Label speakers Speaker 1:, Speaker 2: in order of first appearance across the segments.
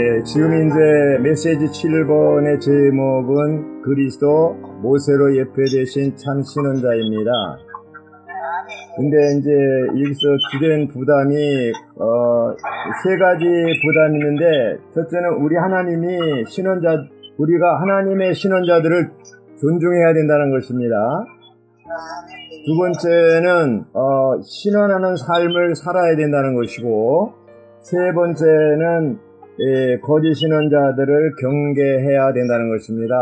Speaker 1: 네, 지금 이제 메시지 7번의 제목은 그리스도 모세로 예표되신 참 신원자입니다. 근데 이제 여기서 주된 부담이 어, 세 가지 부담이 있는데 첫째는 우리 하나님이 신원자 우리가 하나님의 신원자들을 존중해야 된다는 것입니다. 두 번째는 어, 신원하는 삶을 살아야 된다는 것이고 세 번째는 예, 거짓 신원자들을 경계해야 된다는 것입니다.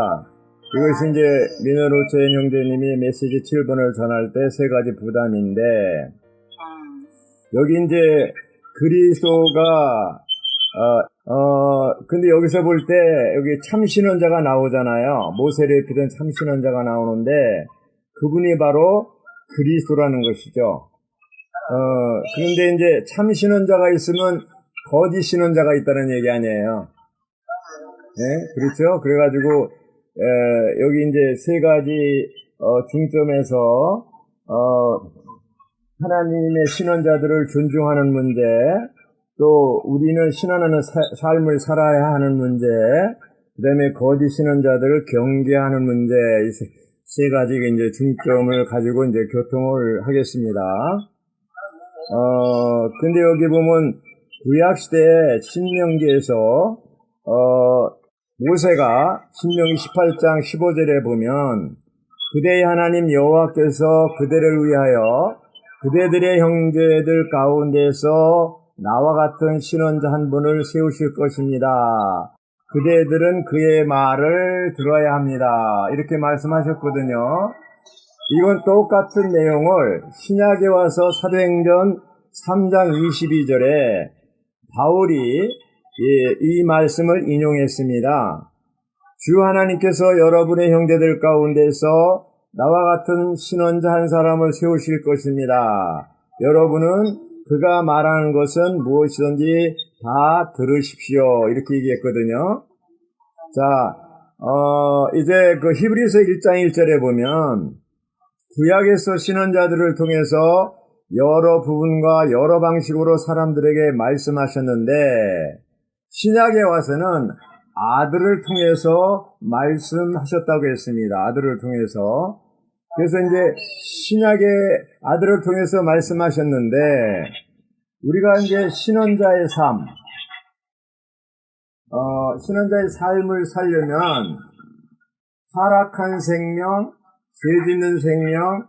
Speaker 1: 이것이 이제 민호로체인 형제님이 메시지 7번을 전할 때 세 가지 부담인데
Speaker 2: 음,
Speaker 1: 여기 이제 그리스도가 어, 어 근데 여기서 볼 때 여기 참 신원자가 나오잖아요. 모세를 피던 참 신원자가 나오는데 그분이 바로 그리스도라는 것이죠. 어 그런데 이제 참 신원자가 있으면 거짓 신원자가 있다는 얘기 아니에요. 예, 그렇죠. 그래가지고 에, 여기 이제 세 가지 어, 중점에서 어, 하나님의 신원자들을 존중하는 문제, 또 우리는 신원하는 사- 삶을 살아야 하는 문제, 그 다음에 거짓 신원자들을 경계하는 문제, 이 세, 세 가지 이제 중점을 가지고 이제 교통을 하겠습니다. 어, 근데 여기 보면 구약시대 신명기에서, 어, 모세가 신명기 18장 15절에 보면 그대의 하나님 여호와께서 그대를 위하여 그대들의 형제들 가운데서 나와 같은 신원자 한 분을 세우실 것입니다. 그대들은 그의 말을 들어야 합니다. 이렇게 말씀하셨거든요. 이건 똑같은 내용을 신약에 와서 사도행전 3장 22절에 바울이 예, 이 말씀을 인용했습니다. 주 하나님께서 여러분의 형제들 가운데서 나와 같은 신원자 한 사람을 세우실 것입니다. 여러분은 그가 말하는 것은 무엇이든지 다 들으십시오. 이렇게 얘기했거든요. 자, 어, 이제 그 히브리서 1장 1절에 보면 구약에서 신원자들을 통해서 여러 부분과 여러 방식으로 사람들에게 말씀하셨는데 신약에 와서는 아들을 통해서 말씀하셨다고 했습니다. 아들을 통해서. 그래서 이제 신약의 아들을 통해서 말씀하셨는데 우리가 이제 신원자의 삶, 어, 신원자의 삶을 살려면 타락한 생명, 죄 짓는 생명,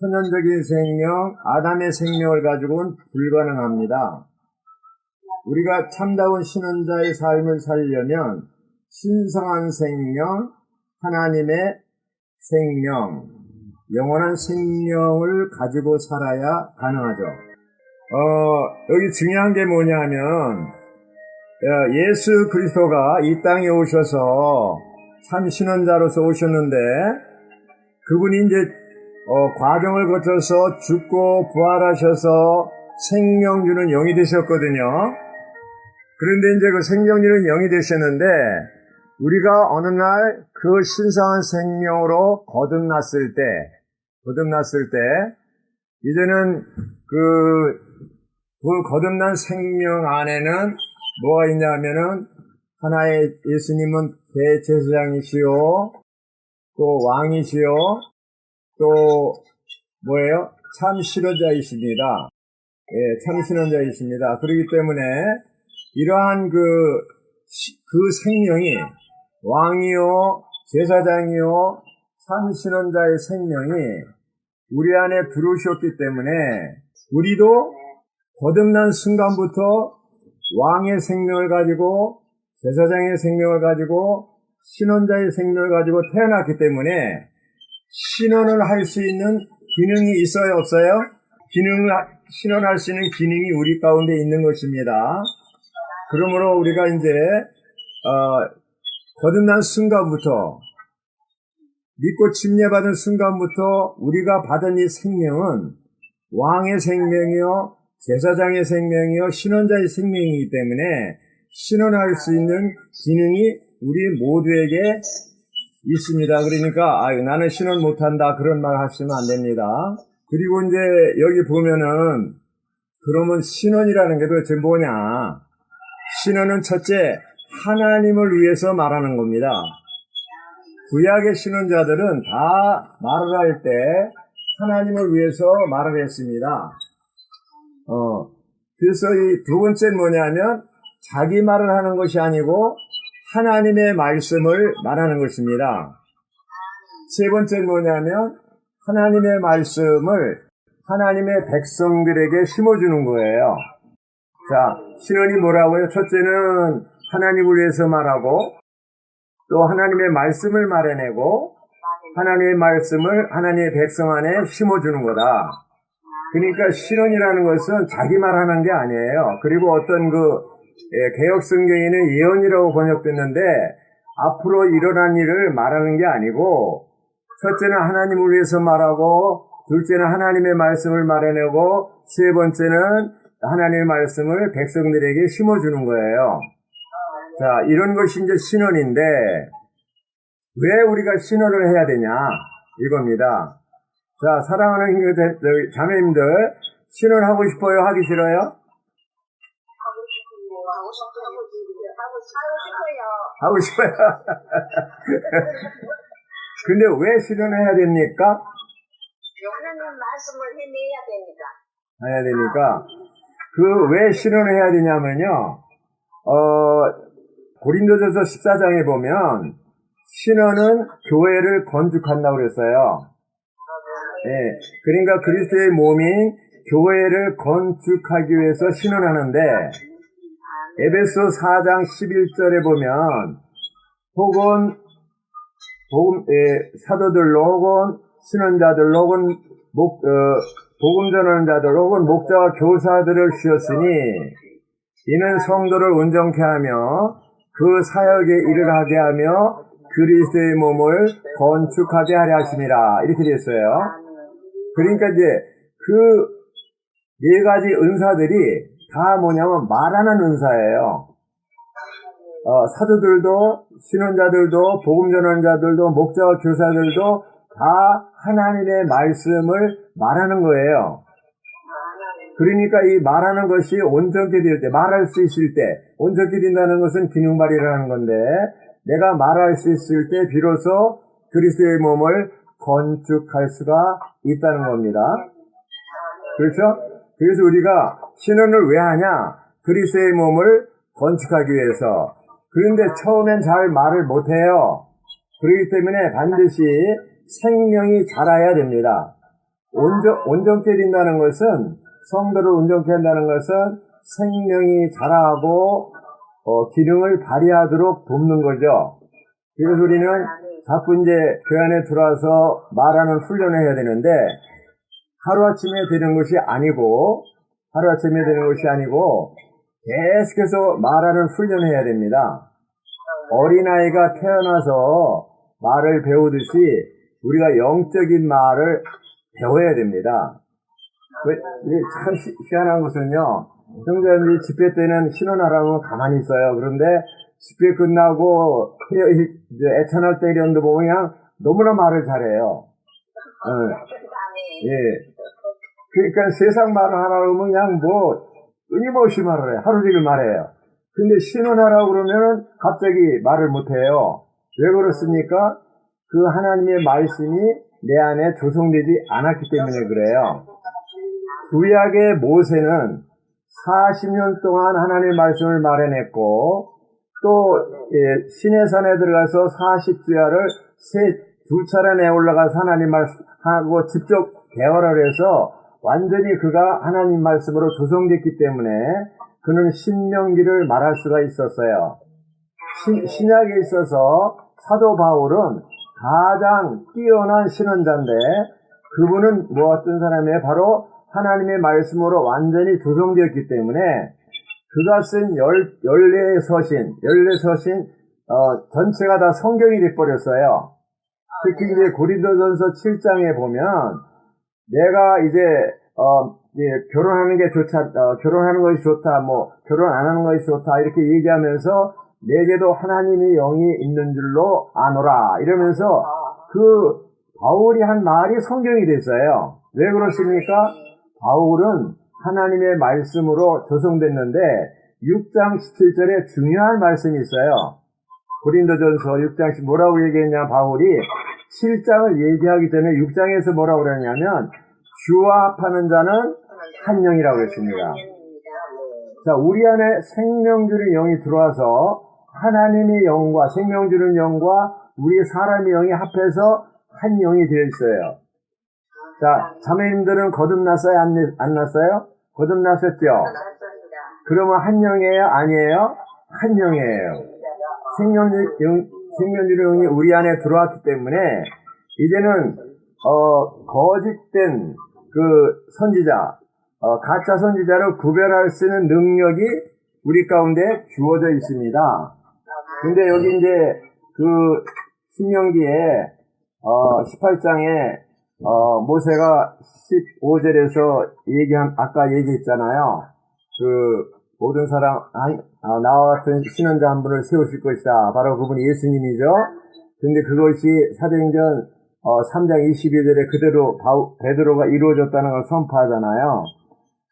Speaker 1: 천연적인 생명, 아담의 생명을 가지고는 불가능합니다. 우리가 참다운 신원자의 삶을 살려면 신성한 생명, 하나님의 생명, 영원한 생명을 가지고 살아야 가능하죠. 어, 여기 중요한 게 뭐냐면, 어, 예수 그리스도가 이 땅에 오셔서 참 신원자로서 오셨는데, 그분이 이제, 어, 과정을 거쳐서 죽고 부활하셔서 생명 주는 영이 되셨거든요. 그런데 이제 그 생명 주는 영이 되셨는데, 우리가 어느 날 그 신성한 생명으로 거듭났을 때, 거듭났을 때, 이제는 그, 그 거듭난 생명 안에는 뭐가 있냐면은, 하나의 예수님은 대제사장이시요, 또 왕이시요, 또 뭐예요? 참 신원자이십니다. 예, 참 신원자이십니다. 그렇기 때문에 이러한 그, 시- 그 생명이 왕이요, 제사장이요, 참 신원자의 생명이 우리 안에 들어오셨기 때문에 우리도 거듭난 순간부터 왕의 생명을 가지고 제사장의 생명을 가지고 신원자의 생명을 가지고 태어났기 때문에 신원을 할 수 있는 기능이 있어요, 없어요? 기능을, 하- 신원할 수 있는 기능이 우리 가운데 있는 것입니다. 그러므로 우리가 이제, 어, 거듭난 순간부터, 믿고 침례받은 순간부터 우리가 받은 이 생명은 왕의 생명이요, 제사장의 생명이요, 신원자의 생명이기 때문에 신원할 수 있는 기능이 우리 모두에게 있습니다. 그러니까 아, 나는 신원 못한다 그런 말 하시면 안 됩니다. 그리고 이제 여기 보면은 그러면 신원이라는 게 도대체 뭐냐? 신원은 첫째 하나님을 위해서 말하는 겁니다. 구약의 신원자들은 다 말을 할 때 하나님을 위해서 말을 했습니다. 어, 그래서 이 두 번째는 뭐냐면 자기 말을 하는 것이 아니고 하나님의 말씀을 말하는 것입니다. 세 번째는 뭐냐면 하나님의 말씀을 하나님의 백성들에게 심어주는 거예요. 자, 신원이 뭐라고요? 첫째는 하나님을 위해서 말하고 또 하나님의 말씀을 말해내고 하나님의 말씀을 하나님의 백성 안에 심어주는 거다. 그러니까 신원이라는 것은 자기 말하는 게 아니에요. 그리고 어떤 그 예, 개혁 성경에는 예언이라고 번역됐는데 앞으로 일어난 일을 말하는 게 아니고 첫째는 하나님을 위해서 말하고 둘째는 하나님의 말씀을 말해내고 세 번째는 하나님의 말씀을 백성들에게 심어주는 거예요. 자, 이런 것이 이제 신원인데 왜 우리가 신원을 해야 되냐 이겁니다. 자, 사랑하는 자매님들 신원하고 싶어요? 하기 싫어요?
Speaker 2: 하고 싶어요. 하고 싶어요. 하고 싶어요.
Speaker 1: 근데 왜 신원해야 됩니까?
Speaker 2: 하나님 말씀을 해내야 됩니다.
Speaker 1: 해야 되니까 그왜 신원을 해야 되냐면요. 어 고린도전서 14장에 보면 신원은 교회를 건축한다고 그랬어요. 예. 그러니까 그리스도의 몸이 교회를 건축하기 위해서 신원하는데 에베소 4장 11절에 보면 혹은 복음, 예, 사도들로 혹은 신원자들로 혹은 목, 어, 복음 전하자들 혹은 목자와 교사들을 주셨으니 이는 성도를 온전케 하며 그 사역에 일을 하게 하며 그리스도의 몸을 건축하게 하려 하심이라 이렇게 됐어요. 그러니까 이제 그 네 가지 은사들이 다 뭐냐면 말하는 은사예요. 어, 사도들도 신원자들도 복음 전환자들도 목자와 교사들도 다 하나님의 말씀을 말하는 거예요. 그러니까 이 말하는 것이 온전케 될 때, 말할 수 있을 때, 온전케 된다는 것은 기능발이라는 건데, 내가 말할 수 있을 때 비로소 그리스도의 몸을 건축할 수가 있다는 겁니다. 그렇죠? 그래서 우리가 신원을 왜 하냐? 그리스도의 몸을 건축하기 위해서. 그런데 처음엔 잘 말을 못해요. 그렇기 때문에 반드시 생명이 자라야 됩니다. 온전, 온전케 된다는 것은, 성도를 온전케 한다는 것은 생명이 자라고, 어, 기능을 발휘하도록 돕는 거죠. 그래서 우리는 자꾸 이제 교회 안에 들어와서 말하는 훈련을 해야 되는데, 하루아침에 되는 것이 아니고, 하루아침에 되는 것이 아니고, 계속해서 말하는 훈련을 해야 됩니다. 어린아이가 태어나서 말을 배우듯이 우리가 영적인 말을 배워야 됩니다. 참 시- 희한한 것은요, 형제들이 집회 때는 신원하라고 가만히 있어요. 그런데 집회 끝나고 이제 애찬할 때 이런데 보면 그냥 너무나 말을 잘해요. 어,
Speaker 2: 아멘.
Speaker 1: 예. 그러니까 세상 말을 하라고 하면 그냥 뭐 끊임없이 말을 해. 하루 종일 말해요. 근데 신원하라고 그러면 갑자기 말을 못해요. 왜 그렇습니까? 그 하나님의 말씀이 내 안에 조성되지 않았기 때문에 그래요. 구약의 모세는 40년 동안 하나님의 말씀을 말해냈고 또 예, 시내산에 들어가서 40주야를 세 두 차례 올라가서 하나님 말씀하고 직접 대화를 해서 완전히 그가 하나님 말씀으로 조성됐기 때문에 그는 신명기를 말할 수가 있었어요. 신, 신약에 있어서 사도 바울은 가장 뛰어난 신원자인데 그분은 뭐 어떤 사람이에요? 바로 하나님의 말씀으로 완전히 조성되었기 때문에 그가 쓴 열, 열네 서신, 열네 서신, 어, 전체가 다 성경이 돼버렸어요. 특히 이제 고린도전서 7장에 보면 내가 이제 어 예, 결혼하는 게 좋다, 어, 결혼하는 것이 좋다, 뭐 결혼 안 하는 것이 좋다 이렇게 얘기하면서 내게도 하나님의 영이 있는 줄로 아노라 이러면서 그 바울이 한 말이 성경이 됐어요. 왜 그렇습니까? 바울은 하나님의 말씀으로 조성됐는데 6장 17절에 중요한 말씀이 있어요. 고린도전서 6장 10 뭐라고 얘기했냐 바울이 7장을 얘기하기 전에 6장에서 뭐라고 그러냐면 주와 합하는 자는 한 영이라고 했습니다. 자, 우리 안에 생명주의 영이 들어와서 하나님의 영과 생명주의 영과 우리 사람의 영이 합해서 한 영이 되어 있어요. 자, 자매님들은 거듭났어요? 안, 안 났어요? 거듭났었죠? 그러면 한 영이에요? 아니에요? 한 영이에요. 생명주, 영, 생명주의 영이 우리 안에 들어왔기 때문에 이제는 어, 거짓된 그 선지자, 어, 가짜 선지자를 구별할 수 있는 능력이 우리 가운데 주어져 있습니다. 근데 여기 이제 그 신명기에 어, 18장에 어, 모세가 15절에서 얘기한 아까 얘기했잖아요. 그 모든 사람 한- 아, 나와 같은 신원자 한 분을 세우실 것이다. 바로 그분이 예수님이죠. 근데 그것이 사도행전 어, 3장 22절에 그대로 바우- 베드로가 이루어졌다는 걸 선포하잖아요.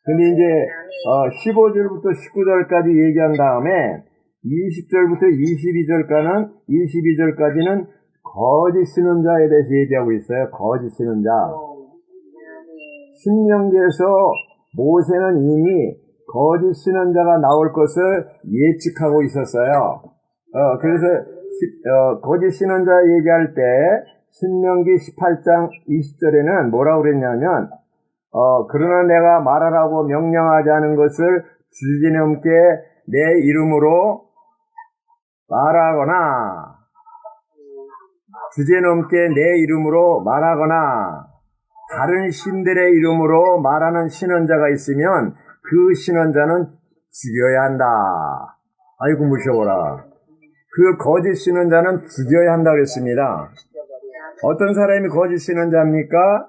Speaker 1: 근데 이제 어, 15절부터 19절까지 얘기한 다음에 20절부터 22절까지는 22절까지는 거짓 신원자에 대해서 얘기하고 있어요. 거짓 신원자. 신명기에서 모세는 이미 거짓 신원자가 나올 것을 예측하고 있었어요. 어, 그래서 시- 어, 거짓 신원자 얘기할 때 신명기 18장 20절에는 뭐라고 그랬냐면 어, 그러나 내가 말하라고 명령하지 않은 것을 주지넘게 내 이름으로 말하거나 주제넘게 내 이름으로 말하거나 다른 신들의 이름으로 말하는 신원자가 있으면 그 신원자는 죽여야 한다. 아이고 무셔보라. 그 거짓 신원자는 죽여야 한다 그랬습니다. 어떤 사람이 거짓 신원자입니까?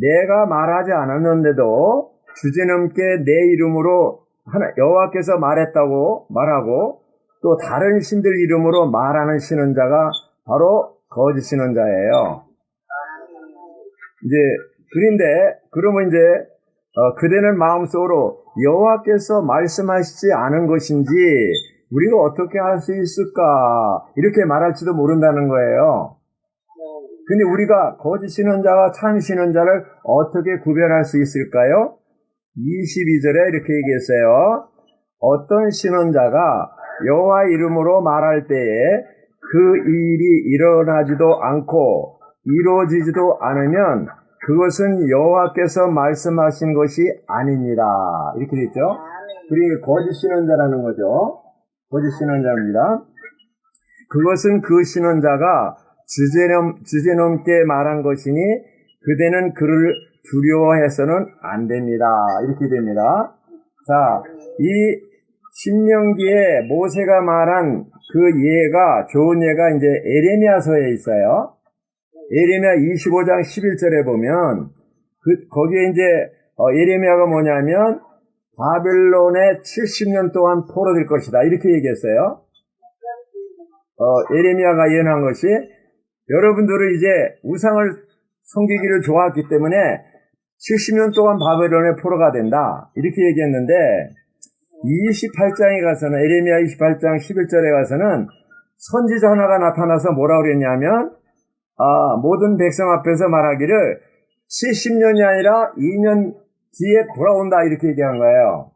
Speaker 1: 내가 말하지 않았는데도 주제넘게 내 이름으로 하나 여호와께서 말했다고 말하고 또 다른 신들 이름으로 말하는 신원자가 바로 거짓 신원자예요. 이제 그런데 그러면 이제 어, 그대는 마음속으로 여호와께서 말씀하시지 않은 것인지 우리가 어떻게 할 수 있을까 이렇게 말할지도 모른다는 거예요. 근데 우리가 거짓 신원자와 참 신원자를 어떻게 구별할 수 있을까요? 22절에 이렇게 얘기했어요. 어떤 신원자가 여호와 이름으로 말할 때에 그 일이 일어나지도 않고 이루어지지도 않으면 그것은 여호와께서 말씀하신 것이 아닙니다. 이렇게 돼 있죠? 그리고 거짓 신원자라는 거죠. 거짓 신원자입니다. 그것은 그 신원자가 주제넘, 주제넘게 말한 것이니 그대는 그를 두려워해서는 안 됩니다. 이렇게 됩니다. 자, 이 신명기에 모세가 말한 그 예가, 좋은 예가 이제 에레미야서에 있어요. 에레미야 25장 11절에 보면, 그, 거기에 이제, 어, 에레미야가 뭐냐면, 바벨론에 70년 동안 포로될 것이다. 이렇게 얘기했어요. 어, 에레미야가 예언한 것이, 여러분들은 이제 우상을 섬기기를 좋아했기 때문에 70년 동안 바벨론의 포로가 된다. 이렇게 얘기했는데 28장에 가서는 에레미야 28장 11절에 가서는 선지자 하나가 나타나서 뭐라 그랬냐면 아, 모든 백성 앞에서 말하기를 70년이 아니라 2년 뒤에 돌아온다 이렇게 얘기한 거예요.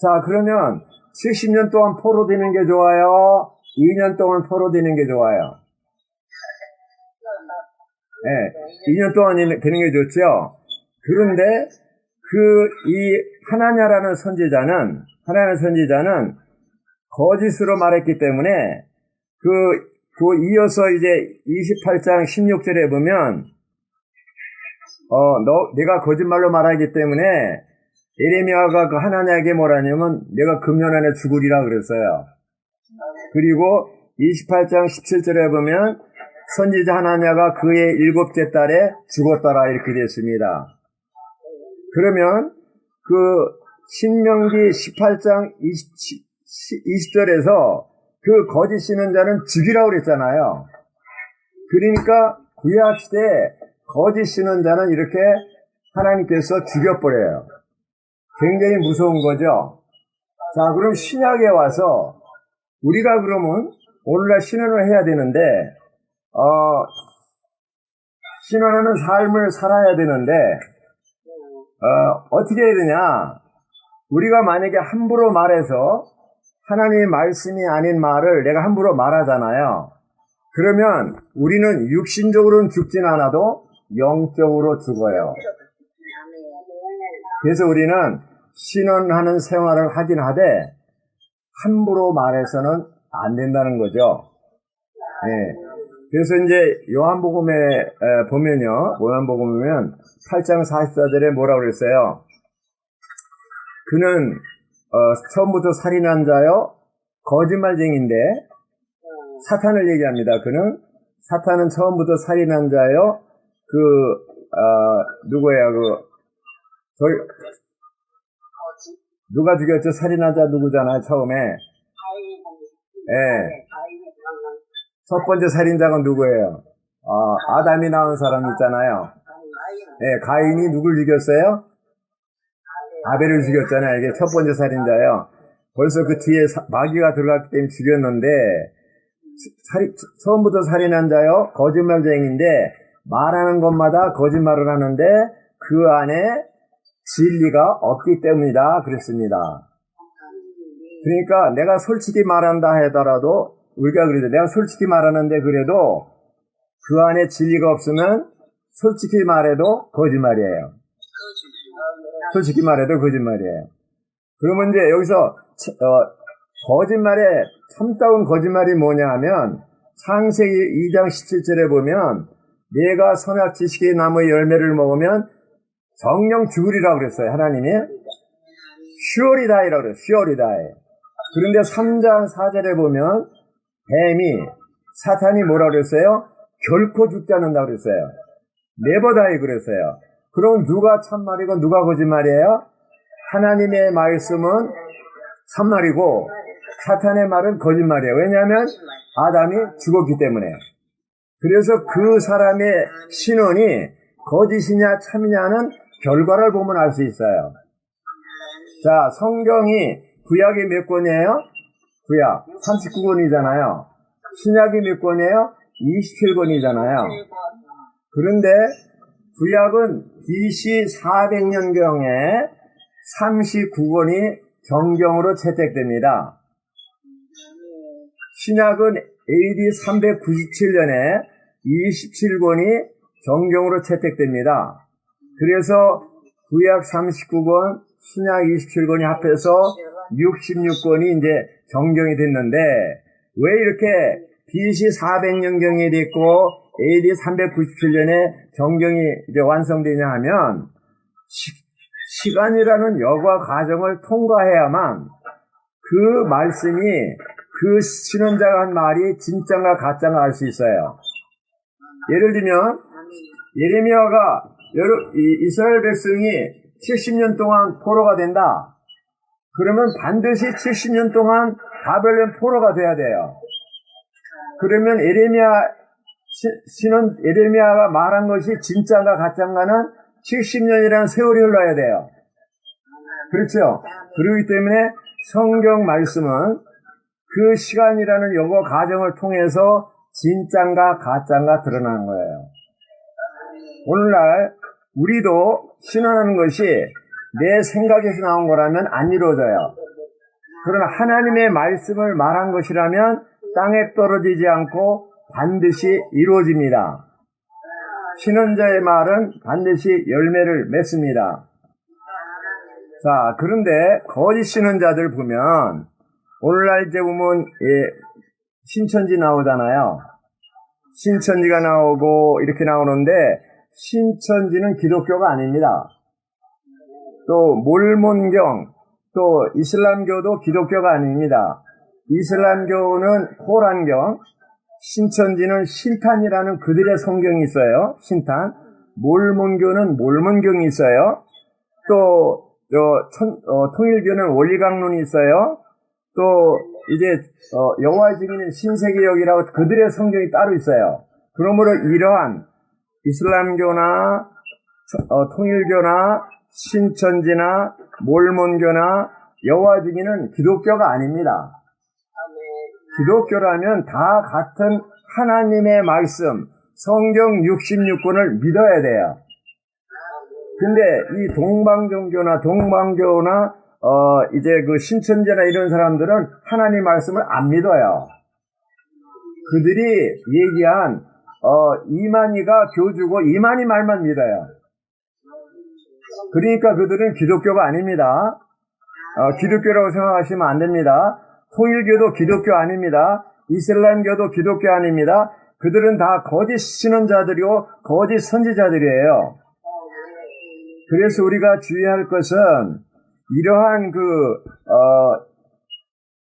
Speaker 1: 자, 그러면 70년 동안 포로 되는 게 좋아요? 2년 동안 포로 되는 게 좋아요? 예, 2년 동안 되는 게 좋죠. 그런데 그 이 하나냐라는 선지자는 하나냐는 선지자는 거짓으로 말했기 때문에 그, 그 이어서 이제 28장 16절에 보면 어, 너 내가 거짓말로 말하기 때문에 에레미야가 그 하나냐에게 뭐라냐면 내가 금년 안에 죽으리라 그랬어요. 그리고 28장 17절에 보면 선지자 하나냐가 그의 일곱째 달에 죽었더라 이렇게 됐습니다. 그러면 그 신명기 18장 20, 20절에서 그 거짓 신은자는 죽이라고 그랬잖아요. 그러니까 구약 시대에 거짓 신은자는 이렇게 하나님께서 죽여버려요. 굉장히 무서운 거죠. 자, 그럼 신약에 와서 우리가 그러면 오늘날 신앙을 해야 되는데, 어, 신앙하는 삶을 살아야 되는데, 어, 어떻게 해야 되냐? 우리가 만약에 함부로 말해서 하나님의 말씀이 아닌 말을 내가 함부로 말하잖아요. 그러면 우리는 육신적으로는 죽진 않아도 영적으로 죽어요. 그래서 우리는 신원하는 생활을 하긴 하되 함부로 말해서는 안 된다는 거죠. 예. 그래서 이제 요한복음에 에, 보면요. 요한복음에 8장 44절에 뭐라고 그랬어요? 그는 어, 처음부터 살인한 자요 거짓말쟁인데 사탄을 얘기합니다. 그는 사탄은 처음부터 살인한 자요 그 어, 누구야 그 저희 누가 죽였죠? 살인한 자 누구잖아요 처음에 예. 첫 번째 살인자가 누구예요? 아, 아담이 낳은 사람 있잖아요. 예, 가인이 누굴 죽였어요? 아벨을 죽였잖아요. 이게 첫 번째 살인자예요. 벌써 그 뒤에 사- 마귀가 들어갔기 때문에 죽였는데 살인- 처음부터 살인한 자요 거짓말쟁인데 말하는 것마다 거짓말을 하는데 그 안에 진리가 없기 때문이다 그랬습니다. 그러니까 내가 솔직히 말한다 하더라도 우리가 그러죠. 내가 솔직히 말하는데 그래도 그 안에 진리가 없으면 솔직히 말해도 거짓말이에요. 솔직히 말해도 거짓말이에요. 그러면 이제 여기서 차- 어, 거짓말에 참다운 거짓말이 뭐냐 하면 창세기 2장 17절에 보면 내가 선악 지식의 나무의 열매를 먹으면 정령 죽으리라고 그랬어요. 하나님이 die라고 그래요. die. 그런데 3장 4절에 보면 뱀이 사탄이 뭐라 그랬어요? 결코 죽지 않는다 그랬어요. die 그랬어요. 그럼 누가 참말이고 누가 거짓말이에요? 하나님의 말씀은 참말이고 사탄의 말은 거짓말이에요. 왜냐하면 아담이 죽었기 때문에. 그래서 그 사람의 신원이 거짓이냐 참이냐는 결과를 보면 알 수 있어요. 자, 성경이 구약이 몇 권이에요? 구약 39권이잖아요. 신약이 몇 권이에요? 27권이잖아요. 그런데 구약은 BC 400년경에 39권이 정경으로 채택됩니다. 신약은 AD 397년에 27권이 정경으로 채택됩니다. 그래서 구약 39권, 신약 27권이 합해서 66권이 이제 정경이 됐는데 왜 이렇게 BC 400년경이 됐고 AD 397년에 정경이 이제 완성되냐 하면 시, 간이라는 여과 과정을 통과해야만 그 말씀이 그 신원자가 한 말이 진짜인가 가짜인가 알 수 있어요. 예를 들면 예레미야가 이스라엘 백성이 70년 동안 포로가 된다. 그러면 반드시 70년 동안 바벨론 포로가 돼야 돼요. 그러면 예레미야 시- 신은 예레미야가 말한 것이 진짜인가 가짜인가는 70년이라는 세월이 흘러야 돼요. 그렇죠? 그렇기 때문에 성경 말씀은 그 시간이라는 여거 과정을 통해서 진짠가 가짠가 드러나는 거예요. 오늘날 우리도 신앙하는 것이 내 생각에서 나온 거라면 안 이루어져요. 그러나 하나님의 말씀을 말한 것이라면 땅에 떨어지지 않고 반드시 이루어집니다. 신원자의 말은 반드시 열매를 맺습니다. 자, 그런데 거짓 신원자들 보면 오늘날 이제 보면 예, 신천지 나오잖아요. 신천지가 나오고 이렇게 나오는데 신천지는 기독교가 아닙니다. 또 몰몬경, 또 이슬람교도 기독교가 아닙니다. 이슬람교는 코란경, 신천지는 신탄이라는 그들의 성경이 있어요. 신탄. 몰몬교는 몰몬경이 있어요. 또, 저, 천, 어, 통일교는 원리강론이 있어요. 또, 이제, 어, 여호와의 증인은 신세계역이라고 그들의 성경이 따로 있어요. 그러므로 이러한 이슬람교나 어, 통일교나 신천지나 몰몬교나 여호와 증인은 기독교가 아닙니다. 기독교라면 다 같은 하나님의 말씀, 성경 66권을 믿어야 돼요. 근데 이 동방종교나 동방교나 어 이제 그 신천지나 이런 사람들은 하나님 말씀을 안 믿어요. 그들이 얘기한 어 이만희가 교주고 이만희 말만 믿어요. 그러니까 그들은 기독교가 아닙니다. 어, 기독교라고 생각하시면 안 됩니다. 통일교도 기독교 아닙니다. 이슬람교도 기독교 아닙니다. 그들은 다 거짓 신원자들이고 거짓 선지자들이에요. 그래서 우리가 주의할 것은 이러한 그 어,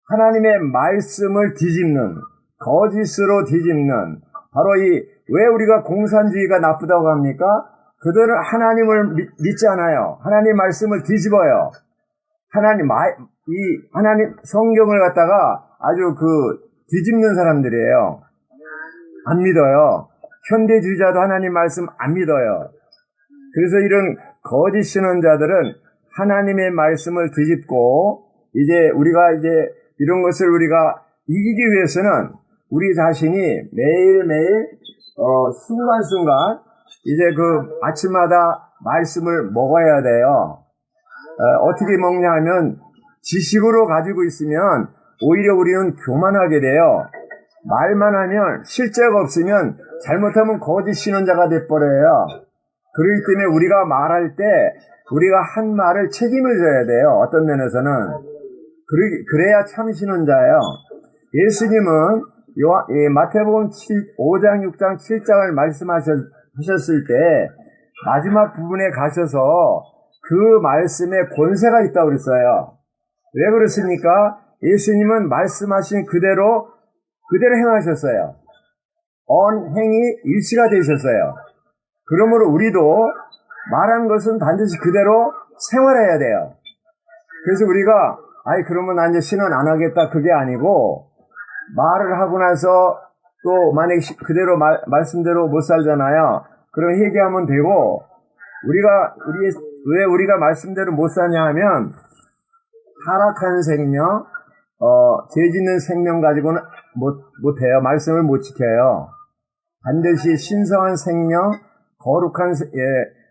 Speaker 1: 하나님의 말씀을 뒤집는 거짓으로 뒤집는 바로 이 왜 우리가 공산주의가 나쁘다고 합니까? 그들은 하나님을 믿, 믿지 않아요. 하나님 말씀을 뒤집어요. 하나님 말, 이 하나님 성경을 갖다가 아주 그 뒤집는 사람들이에요. 안 믿어요. 현대주의자도 하나님 말씀 안 믿어요. 그래서 이런 거짓 신원자들은 하나님의 말씀을 뒤집고 이제 우리가 이제 이런 것을 우리가 이기기 위해서는 우리 자신이 매일매일 어, 순간순간 이제 그 아침마다 말씀을 먹어야 돼요. 어, 떻게 먹냐 하면 지식으로 가지고 있으면 오히려 우리는 교만하게 돼요. 말만 하면 실제가 없으면 잘못하면 거짓 신원자가 돼버려요. 그렇기 때문에 우리가 말할 때 우리가 한 말을 책임을 져야 돼요. 어떤 면에서는. 그래야 참 신원자예요. 예수님은 요, 예, 마태복음 7, 5장, 6장, 7장을 말씀하셨을 때 마지막 부분에 가셔서 그 말씀에 권세가 있다고 그랬어요. 왜 그렇습니까? 예수님은 말씀하신 그대로 그대로 행하셨어요. 언행이 일치가 되셨어요. 그러므로 우리도 말한 것은 반드시 그대로 생활해야 돼요. 그래서 우리가 아이 그러면 난 이제 신은 안 하겠다 그게 아니고 말을 하고 나서 또 만약에 그대로 말, 말씀대로 못 살잖아요. 그럼 회개하면 되고 우리가 우리 왜 우리가 말씀대로 못 사냐 하면 타락한 생명, 어, 죄 짓는 생명 가지고는 못, 못해요. 말씀을 못 지켜요. 반드시 신성한 생명, 거룩한, 예,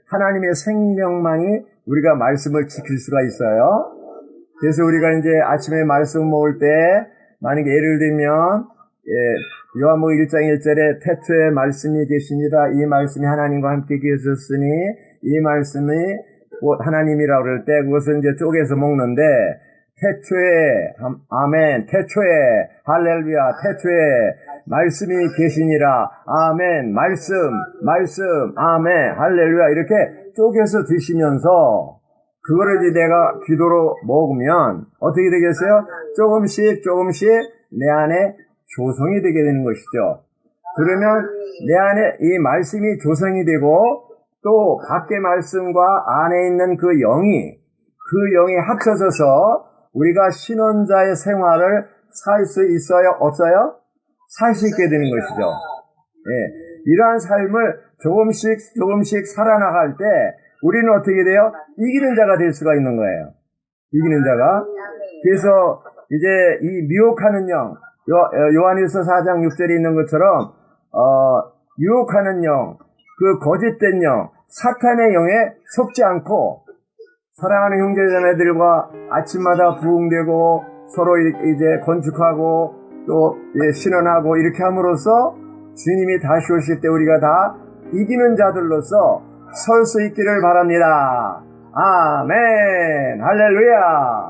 Speaker 1: 하나님의 생명만이 우리가 말씀을 지킬 수가 있어요. 그래서 우리가 이제 아침에 말씀 먹을 때, 만약에 예를 들면, 예, 요한복 1장 1절에 태초에 말씀이 계시니라 이 말씀이 하나님과 함께 계셨으니 이 말씀이 하나님이라고 그럴 때 그것은 이제 쪼개서 먹는데 태초에 아멘 태초에 할렐루야 태초에 말씀이 계시니라. 아멘 말씀 말씀 아멘 할렐루야. 이렇게 쪼개서 드시면서 그거를 이제 내가 기도로 먹으면 어떻게 되겠어요? 조금씩 조금씩 내 안에 조성이 되게 되는 것이죠. 그러면 내 안에 이 말씀이 조성이 되고 또 밖의 말씀과 안에 있는 그 영이 그 영이 합쳐져서 우리가 신원자의 생활을 살 수 있어요? 없어요? 살 수 있게 되는 것이죠. 예. 이러한 삶을 조금씩 조금씩 살아나갈 때 우리는 어떻게 돼요? 이기는 자가 될 수가 있는 거예요. 이기는 자가. 그래서 이제 이 미혹하는 영, 요, 한일서 4장 6절에 있는 것처럼 어, 유혹하는 영, 그 거짓된 영, 사탄의 영에 속지 않고 사랑하는 형제 자매들과 아침마다 부흥되고 서로 이제 건축하고 또 신원하고 이렇게 함으로써 주님이 다시 오실 때 우리가 다 이기는 자들로서 설 수 있기를 바랍니다. 아멘. 할렐루야.